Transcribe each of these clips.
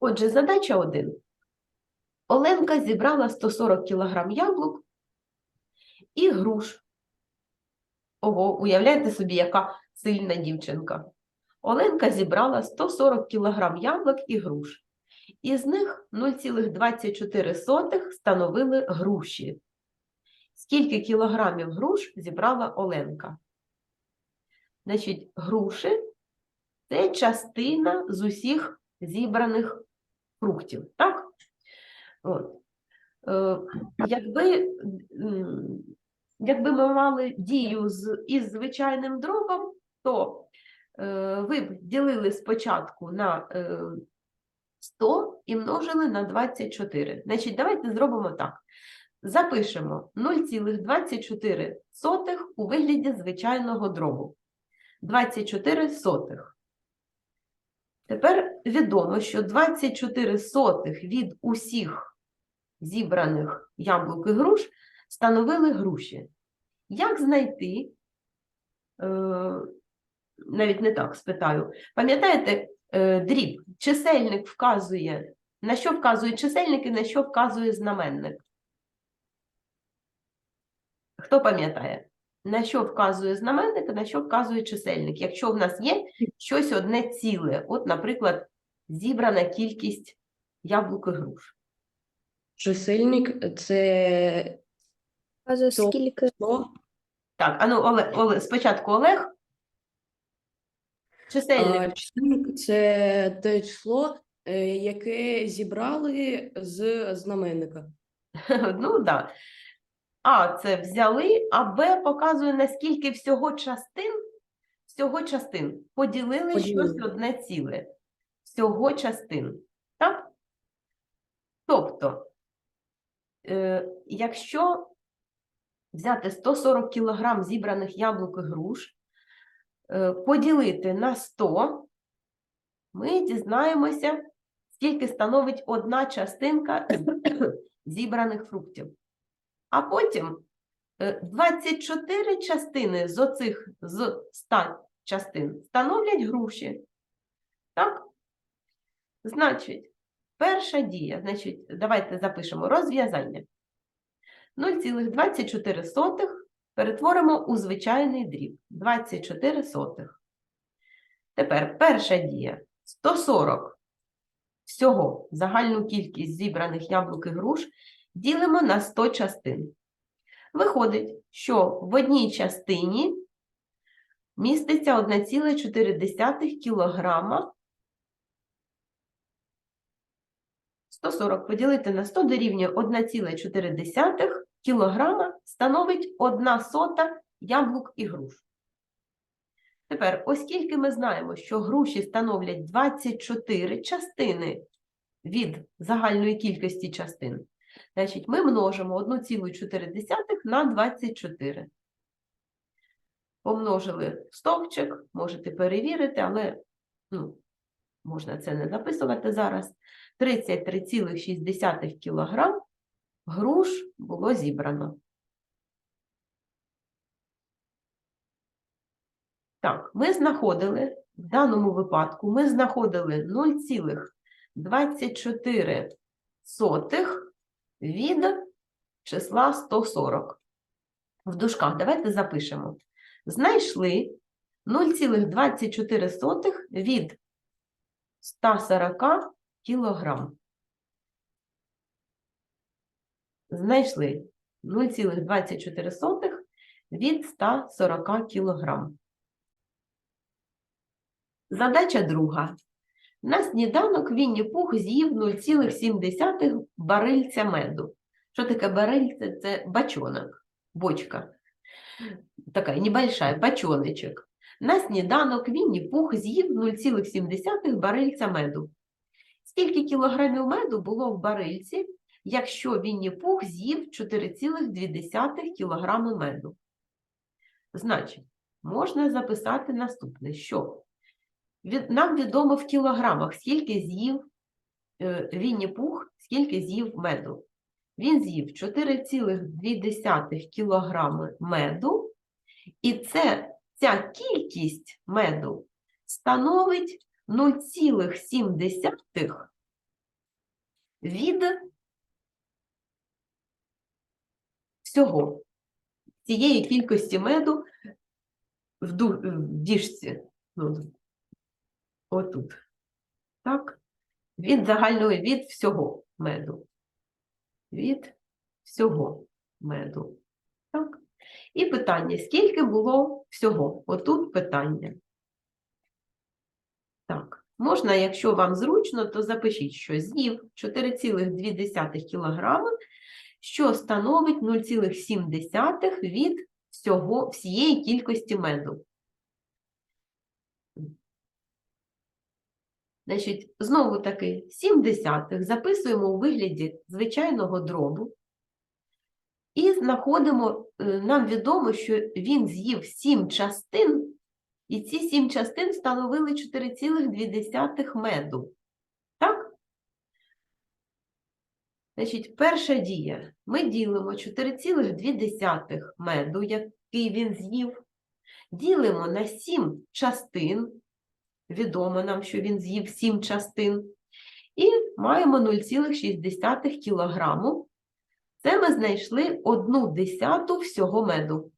Отже, задача 1. Оленка зібрала 140 кг яблук і груш. Ого, уявляєте собі, яка сильна дівчинка. Оленка зібрала 140 кг яблук і груш. Із них 0,24 становили груші. Скільки кілограмів груш зібрала Оленка? Значить, груші це частина з усіх зібраних фруктів, так? От. Е, якби, якби ми мали дію з, із звичайним дробом, то е, ви б ділили спочатку на е, 100 і множили на 24. Значить, давайте зробимо так. Запишемо 0,24 у вигляді звичайного дробу. 24 сотих. Тепер відомо, що 24 сотих від усіх зібраних яблук і груш становили груші. Як знайти, е, навіть не так спитаю, пам'ятаєте, е, дріб, чисельник вказує, на що вказує чисельник і на що вказує знаменник? Хто пам'ятає? На що вказує знаменник, і на що вказує чисельник? Якщо в нас є щось одне ціле, от, наприклад, зібрана кількість яблук і груш. Чисельник це Показує, То- скільки число, Так, а ну, Олег, Олег, спочатку Олег. Чисельник. а чисельник це те число, е, яке зібрали з знаменника. Ну, так. Да. А це взяли, а Б показує, наскільки всього частин, всього частин поділили щось одне ціле. Всього частин. Так? Тобто, е, якщо взяти 140 кг зібраних яблук і груш, е, поділити на 100, ми дізнаємося, скільки становить одна частинка зібраних фруктів. А потім е, 24 частини з оцих з 100 частин становлять груші. Так? Значить, перша дія, значить, давайте запишемо розв'язання. 0,24 перетворимо у звичайний дріб. 24 сотих. Тепер перша дія. 140 всього загальну кількість зібраних яблук і груш ділимо на 100 частин. Виходить, що в одній частині міститься 1,4 кілограма 140 поділити на 100 дорівнює 1,4 кілограма становить 1 сота яблук і груш. Тепер, оскільки ми знаємо, що груші становлять 24 частини від загальної кількості частин, значить ми множимо 1,4 на 24. Помножили стовпчик, можете перевірити, але ну, можна це не записувати зараз. 33,6 кг груш було зібрано. Так, ми знаходили, в даному випадку, ми знаходили 0,24 від числа 140. В дужках давайте запишемо. Знайшли 0,24 від 140 кілограм. Знайшли 0,24 від 140 кілограм. Задача друга. На сніданок Вінні Пух з'їв 0,7 барильця меду. Що таке барильце? Це бачонок, бочка. Така небольшая, бочоночок. На сніданок Вінні Пух з'їв 0,7 барильця меду. Скільки кілограмів меду було в барильці, якщо Вінні Пух з'їв 4,2 кілограми меду? Значить, можна записати наступне, що нам відомо в кілограмах, скільки з'їв е, Вінні Пух, скільки з'їв меду. Він з'їв 4,2 кілограми меду, і це, ця кількість меду становить 0,7 від всього цієї кількості меду в, діжці. Отут. Так? Від загального від всього меду. Від всього меду. Так? І питання: скільки було всього? Отут питання. Так, можна, якщо вам зручно, то запишіть, що з'їв 4,2 кг, що становить 0,7 від всього, всієї кількості меду. Значить, знову таки, 7 десятих записуємо у вигляді звичайного дробу і знаходимо, е, нам відомо, що він з'їв 7 частин, і ці 7 частин становили 4,2 меду. Так? Значить, перша дія. Ми ділимо 4,2 меду, який він з'їв, ділимо на 7 частин. Відомо нам, що він з'їв 7 частин. І маємо 0,6 кілограму. Це ми знайшли одну десяту всього меду.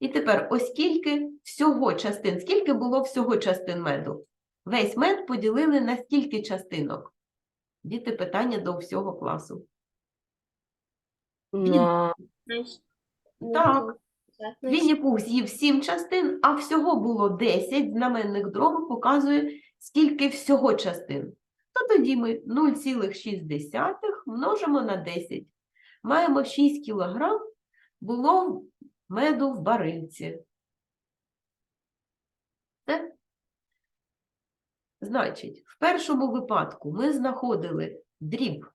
І тепер, оскільки всього частин, скільки було всього частин меду? Весь мед поділили на скільки частинок? Діти, питання до всього класу. На Так. Вінні Пух з'їв 7 частин, а всього було 10. Знаменник дробу показує, скільки всього частин. То тоді ми 0,6 множимо на 10. Маємо 6 кг було меду в барильці. Це Значить, в першому випадку ми знаходили дріб.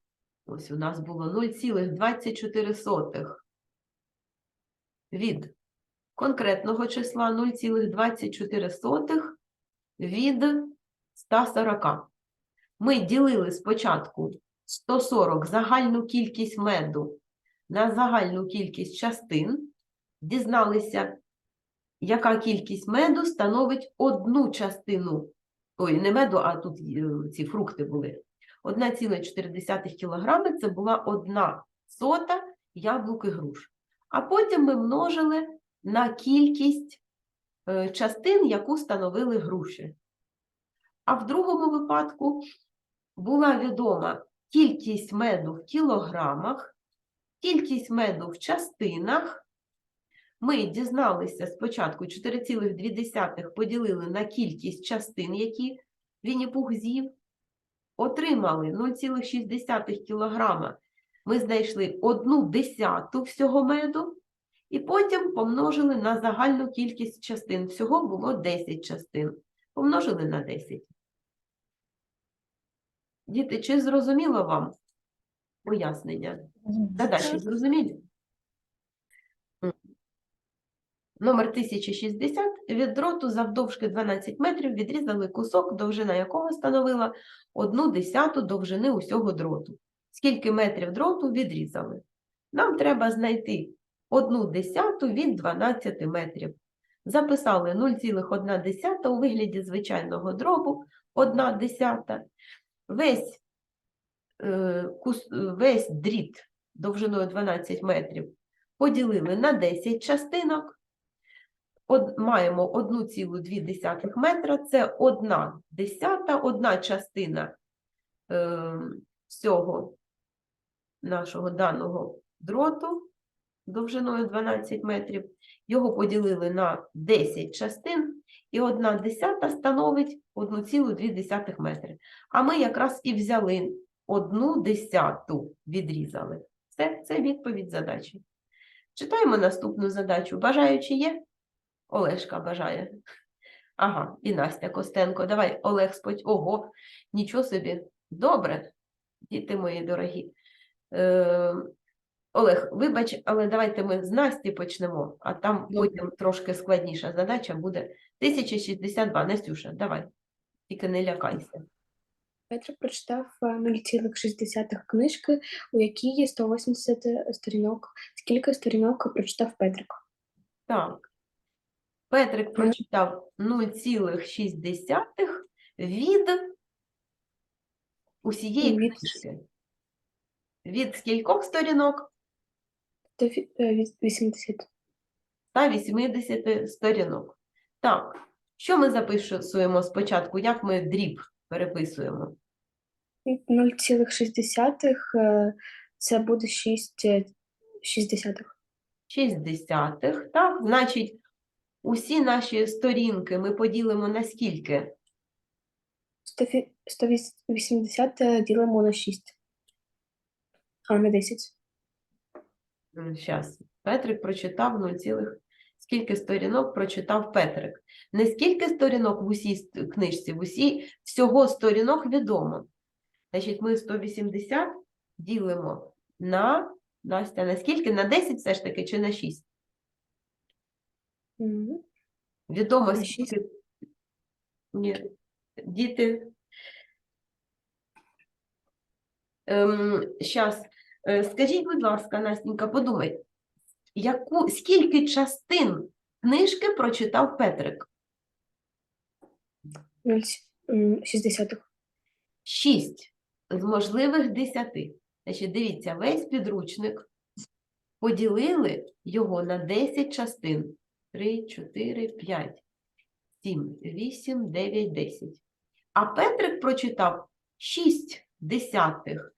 Ось у нас було 0,24 від конкретного числа 0,24 від 140. Ми ділили спочатку 140 загальну кількість меду на загальну кількість частин, дізналися, яка кількість меду становить одну частину. Ой, не меду, а тут е, ці фрукти були. 1,4 кг це була одна сота яблук і груш. А потім ми множили на кількість е, частин, яку становили груші. А в другому випадку була відома кількість меду в кілограмах, кількість меду в частинах. Ми дізналися спочатку 4,2 поділили на кількість частин, які Вінні-Пух з'їв, отримали 0,6 кілограма. Ми знайшли одну десяту всього меду, і потім помножили на загальну кількість частин. Всього було 10 частин. Помножили на 10. Діти, чи зрозуміло вам пояснення? Задачі зрозумілі? Номер 1060. Від дроту завдовжки 12 метрів відрізали кусок, довжина якого становила одну десяту довжини усього дроту. Скільки метрів дроту відрізали? Нам треба знайти одну десяту від 12 метрів. Записали 0,1 у вигляді звичайного дробу, 1 десята. Весь, е, весь дріт довжиною 12 метрів поділили на 10 частинок. Од, маємо 1,2 метра, це 1 десята, одна частина е, всього нашого даного дроту довжиною 12 метрів. Його поділили на 10 частин, і 1 десята становить 1,2 метри. А ми якраз і взяли 1 десяту відрізали. Це, це відповідь задачі. Читаємо наступну задачу. Бажаючі є? Олешка бажає. Ага, і Настя Костенко. Давай, Олег, споч... Ого, нічого собі. Добре, діти мої дорогі. Е, Олег, вибач, але давайте ми з Насті почнемо, а там потім трошки складніша задача буде. 1062. Настюша, давай. Тільки не лякайся. Петро прочитав е, 0,6 книжки, у якій є 180 сторінок. Скільки сторінок прочитав Петрик? Так. Петрик прочитав 0,6 від Усієї Від- книжки. Від скількох сторінок? До ві- е, 80. 180 сторінок. Так, що ми записуємо спочатку? Як ми дріб переписуємо? 0,6 е, це буде 6 шістдесятих. 6 десятих. Так, значить, усі наші сторінки ми поділимо на скільки? 180 е, ділимо на 6. А, на 10. Зараз. Петрик прочитав 0, цілих- скільки сторінок прочитав Петрик. Не скільки сторінок в усій книжці, в усій всього сторінок відомо. Значить, ми 180 ділимо на Настя, на скільки? На 10 все ж таки чи на 6? Мгм. Відомо На скільки. Ні. Діти. Ем, щас. Е, Скажіть, будь ласка, Настенька, подумай, яку, скільки частин книжки прочитав Петрик? 0,6. Шість з можливих десяти. Значить, дивіться, весь підручник поділили його на 10 частин. 3, 4, 5, 7, 8, 9, 10. А Петрик прочитав 6 десятих.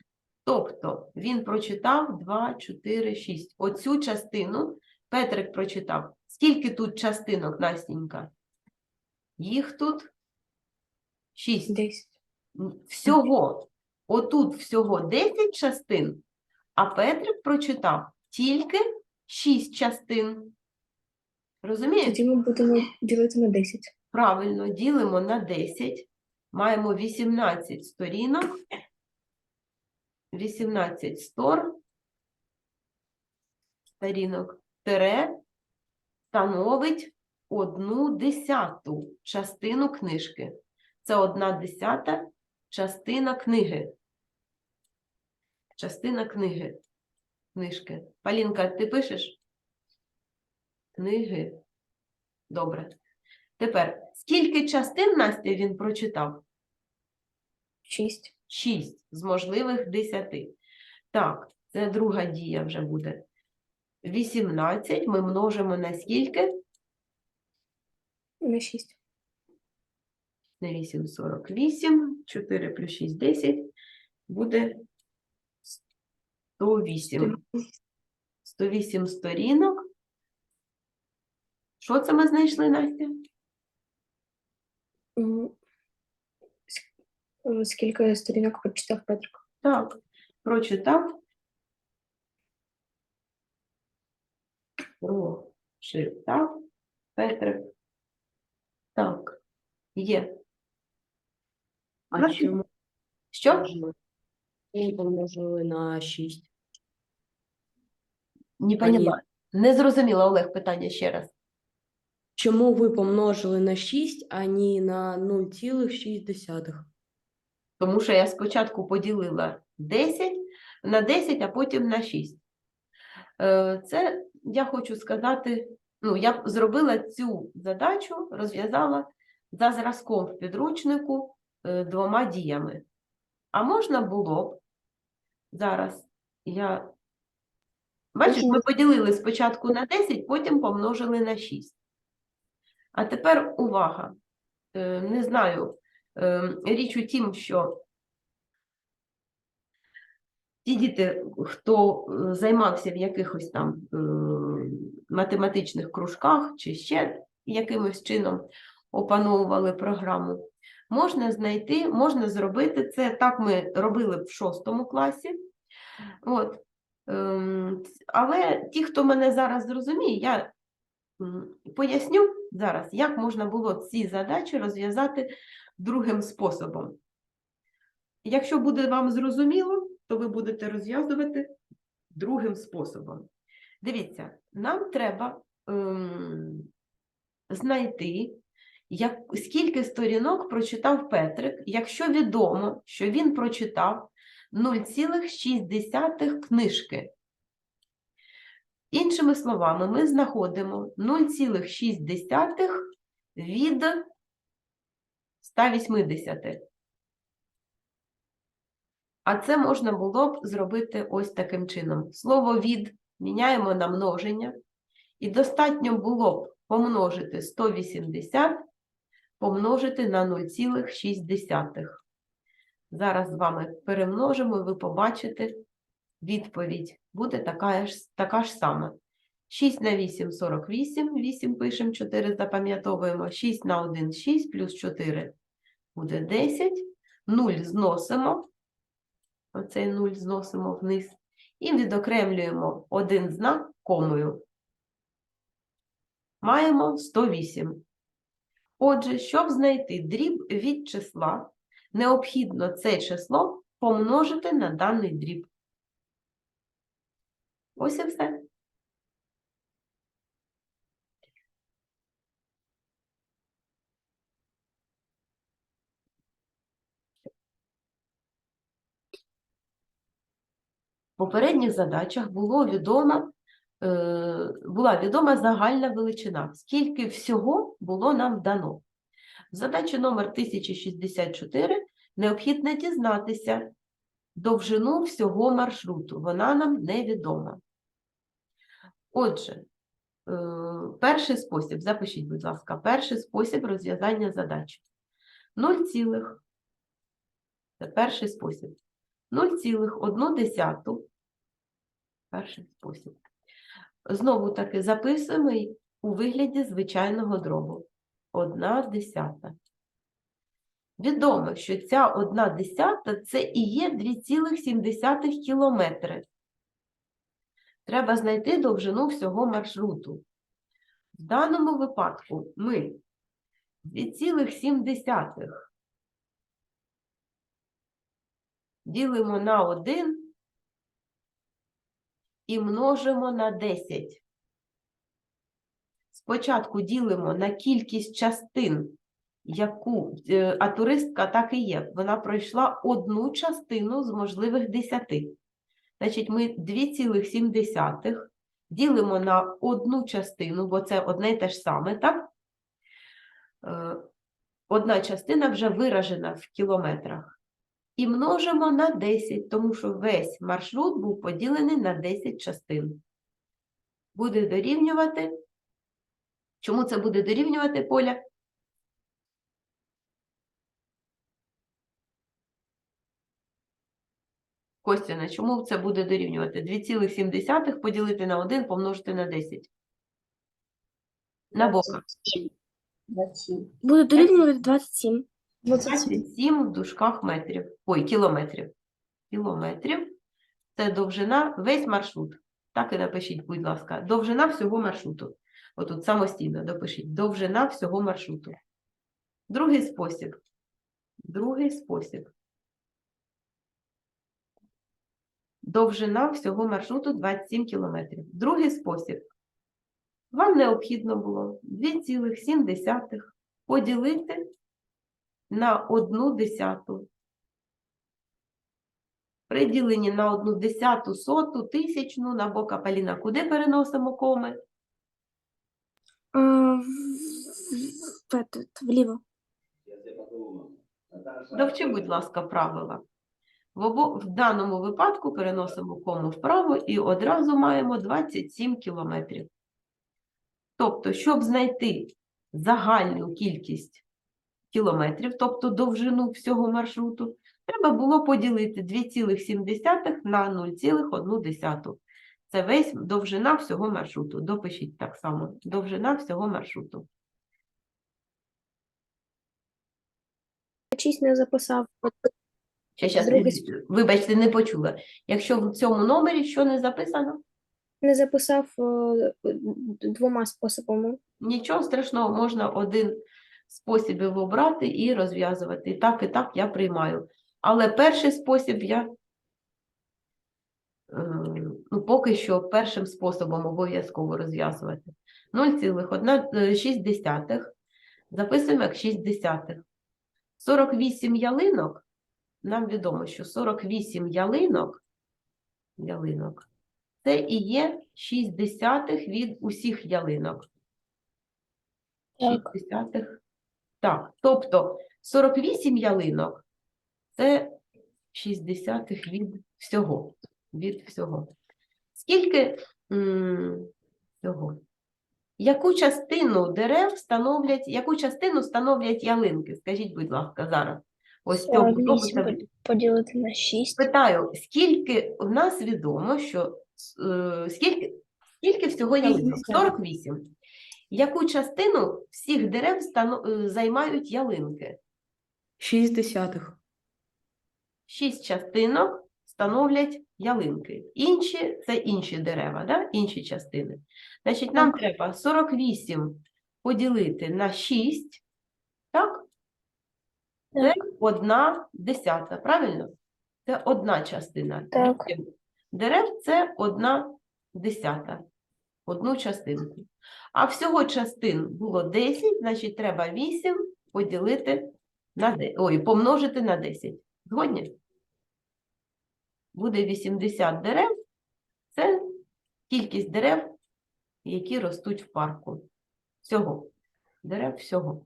Тобто він прочитав 2, 4, 6. Оцю частину Петрик прочитав. Скільки тут частинок, Настінька? Їх тут 6. 10. М, Всього, отут всього 10 частин, а Петрик прочитав тільки 6 частин. Розумієте? Тоді ми будемо ділити на 10. Правильно, ділимо на 10. Маємо 18 сторінок. 18 стор. Сторінок. Тире становить одну десяту частину книжки. Це одна десята частина книги. Частина книги. Книжки. Полінка, ти пишеш? Книги. Добре. Тепер, скільки частин Настя він прочитав? 6. 6 з можливих 10. Так, це друга дія вже буде. 18 ми множимо на скільки? На 6. На 8 – 48, 4 плюс 6 – 10, буде 108. 108 сторінок. Що це ми знайшли, Настя? Скільки сторінок прочитав Петрик? Так, прочитав. Прочитав. Петрик. Так, є. А Бачиш? чому Що? помножили? Помножили на 6? Не поняла. Не зрозуміла, Олег, питання ще раз. Чому ви помножили на 6, а не на 0,6? Тому що я спочатку поділила 10 на 10, а потім на 6. Е, Це я хочу сказати, ну, я зробила цю задачу, розв'язала за зразком в підручнику е, двома діями. А можна було б зараз я. Бачиш, ми поділили спочатку на 10, потім помножили на 6. А тепер увага. Е, Не знаю, річ у тім, що ті діти, хто е, займався в якихось там е, математичних кружках чи ще якимось чином опановували програму, можна знайти, можна зробити це. Так ми робили в шостому класі. От. Ем, Але ті, хто мене зараз зрозуміє, я поясню зараз, як можна було ці задачі розв'язати другим способом. Якщо буде вам зрозуміло, то ви будете розв'язувати другим способом. Дивіться, нам треба ем, знайти, як, скільки сторінок прочитав Петрик, якщо відомо, що він прочитав 0,6 книжки. Іншими словами, ми знаходимо 0,6 від 180. А це можна було б зробити ось таким чином. Слово від міняємо на множення, і достатньо було б помножити 180 помножити на 0,6. Зараз з вами перемножимо, і ви побачите відповідь. Буде така ж, така ж сама. 6 на 8 – 48, 8 пишемо, 4 запам'ятовуємо, 6 на 1 – 6, плюс 4 буде 10, 0 зносимо, оцей 0 зносимо вниз, і відокремлюємо один знак комою. Маємо 108. Отже, щоб знайти дріб від числа, необхідно це число помножити на даний дріб. Ось і все. В попередніх задачах було відомо, е, була відома загальна величина, скільки всього було нам дано. В задачі номер 1064 необхідно дізнатися довжину всього маршруту. Вона нам невідома. Отже, е, перший спосіб, запишіть, будь ласка, перший спосіб розв'язання задачі. 0, цілих, це перший спосіб. 0,1 перший спосіб. Знову таки записуємо у вигляді звичайного дробу. 1 десята. Відомо, що ця 1 десята це і є 2,7 кілометри. Треба знайти довжину всього маршруту. В даному випадку ми 2,7 ділимо на 1 і множимо на 10. Спочатку ділимо на кількість частин, яку, е, а туристка так і є. Вона пройшла одну частину з можливих 10. Значить, ми 2,7 ділимо на одну частину, бо це одне й те ж саме, так? Е, Одна частина вже виражена в кілометрах. І множимо на 10, тому що весь маршрут був поділений на 10 частин. Буде дорівнювати. Чому це буде дорівнювати поля? Костяна, чому це буде дорівнювати? 2,7 поділити на 1 помножити на 10. На бока. Буде дорівнювати 27. 27 в дужках метрів. Ой, кілометрів. Кілометрів. Це довжина, весь маршрут. Так і напишіть, будь ласка. Довжина всього маршруту. Отут самостійно допишіть. Довжина всього маршруту. Другий спосіб. Другий спосіб. Довжина всього маршруту 27 кілометрів. Другий спосіб. Вам необхідно було 2,7 поділити на одну десяту. При діленні на одну десяту, соту, тисячну на бока Поліна. Куди переносимо коми? Этот, вліво. Довчи, будь ласка, правила. В, обо... в даному випадку переносимо кому вправо і одразу маємо 27 кілометрів. Тобто, щоб знайти загальну кількість кілометрів, тобто довжину всього маршруту, треба було поділити 2,7 на 0,1. Це весь довжина всього маршруту. Допишіть так само. Довжина всього маршруту. Чись не записав. Ще, щас, Другий вибачте, не почула. Якщо в цьому номері що не записано, Не записав е, двома способами. нічого страшного, можна один з способів обрати і розв'язувати. І так, і так я приймаю. Але перший спосіб я е, ну, поки що першим способом обов'язково розв'язувати. 0,6 записуємо як 6 десятих. 48 ялинок, нам відомо, що 48 ялинок, ялинок це і є 6 десятих від усіх ялинок. 6 десятих. Так, тобто 48 ялинок це 60 від всього. Від всього. Скільки м, всього? Яку частину дерев становлять, яку частину становлять ялинки? Скажіть, будь ласка, зараз. Ось цього 48 автобуса. под- поділити на 6. Питаю, скільки в нас відомо, що е, скільки, скільки всього ялинок? 48. Яку частину всіх дерев е, займають ялинки? Шість десятих. Шість частинок становлять ялинки. Інші це інші дерева, да? інші частини. Значить, нам Так. треба 48 поділити на 6, так? Це одна десята, правильно? Це одна частина. Так. Дерев це одна десята, одну частинку. А всього частин було 10, значить треба 8 поділити на 10, ой, помножити на 10. Згодні? Буде 80 дерев. Це кількість дерев, які ростуть в парку. Всього. Дерев всього.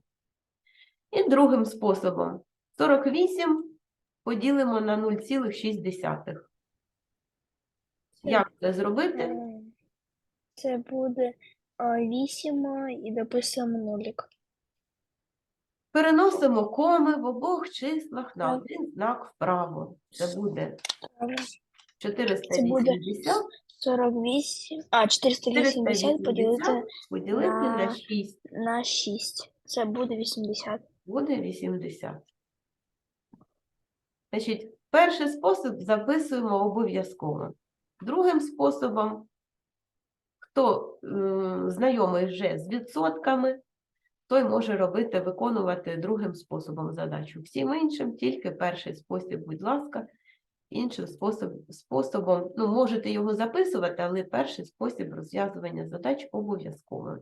І другим способом 48 поділимо на 0,6. Як це зробити? Це буде 8 і дописуємо нулік. Переносимо коми в обох числах на один знак вправо. Це буде 480 48. А, 480 поділити поділити на на- 6. на 6. Це буде 80. буде 80. Значить, перший спосіб записуємо обов'язково. Другим способом, хто е, знайомий вже з відсотками, той може робити, виконувати другим способом задачу. Всім іншим тільки перший спосіб, будь ласка, іншим способ, способом, ну, можете його записувати, але перший спосіб розв'язування задач обов'язково.